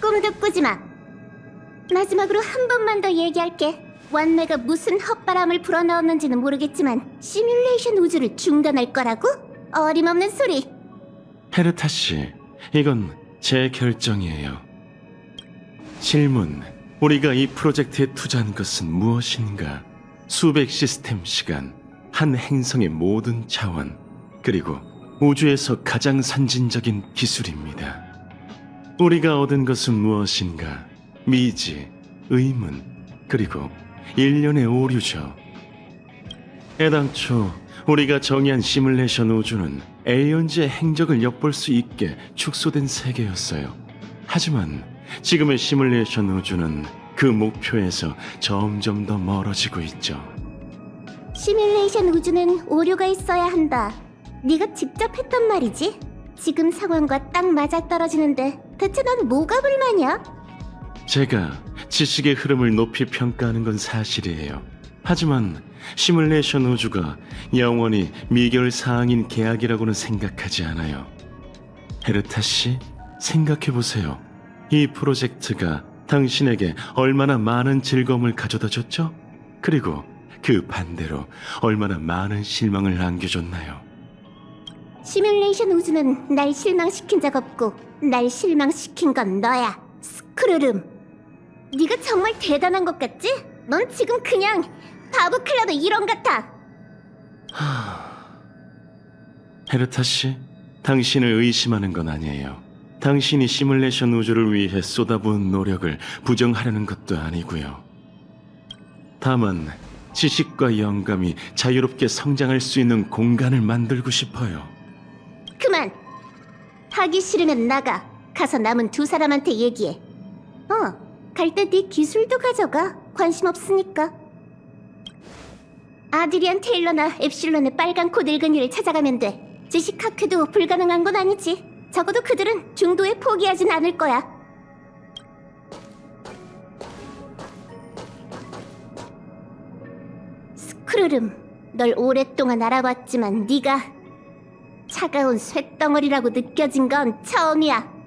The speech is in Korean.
꿈도 꾸지 마. 마지막으로 한 번만 더 얘기할게. 완매가 무슨 헛바람을 불어넣었는지는 모르겠지만 시뮬레이션 우주를 중단할 거라고? 어림없는 소리. 헤르타 씨, 이건 제 결정이에요. 질문. 우리가 이 프로젝트에 투자한 것은 무엇인가? 수백 시스템 시간, 한 행성의 모든 자원, 그리고 우주에서 가장 선진적인 기술입니다. 우리가 얻은 것은 무엇인가? 미지, 의문, 그리고 일련의 오류죠. 애당초 우리가 정의한 시뮬레이션 우주는 에이언즈의 행적을 엿볼 수 있게 축소된 세계였어요. 하지만 지금의 시뮬레이션 우주는 그 목표에서 점점 더 멀어지고 있죠. 시뮬레이션 우주는 오류가 있어야 한다. 네가 직접 했단 말이지? 지금 상황과 딱 맞아떨어지는데 대체 넌 뭐가 불만이야? 제가 지식의 흐름을 높이 평가하는 건 사실이에요. 하지만 시뮬레이션 우주가 영원히 미결 사항인 계약이라고는 생각하지 않아요. 헤르타 씨, 생각해 보세요. 이 프로젝트가 당신에게 얼마나 많은 즐거움을 가져다 줬죠? 그리고 그 반대로 얼마나 많은 실망을 안겨줬나요? 시뮬레이션 우주는 날 실망시킨 적 없고 날 실망시킨 건 너야. 스크르름. 네가 정말 대단한 것 같지? 넌 지금 그냥 바보 클라도 이런 같아. 헤르타 씨, 당신을 의심하는 건 아니에요. 당신이 시뮬레이션 우주를 위해 쏟아부은 노력을 부정하려는 것도 아니고요. 다만 지식과 영감이 자유롭게 성장할 수 있는 공간을 만들고 싶어요. 그만. 하기 싫으면 나가. 가서 남은 두 사람한테 얘기해. 어, 갈 때 네 기술도 가져가. 관심 없으니까. 아드리안 테일러나 엡실론의 빨간 코 늙은이를 찾아가면 돼. 학회도 불가능한 건 아니지. 적어도 그들은 중도에 포기하진 않을 거야. 스크르름, 널 오랫동안 알아봤지만 네가 차가운 쇳덩어리라고 느껴진 건 처음이야.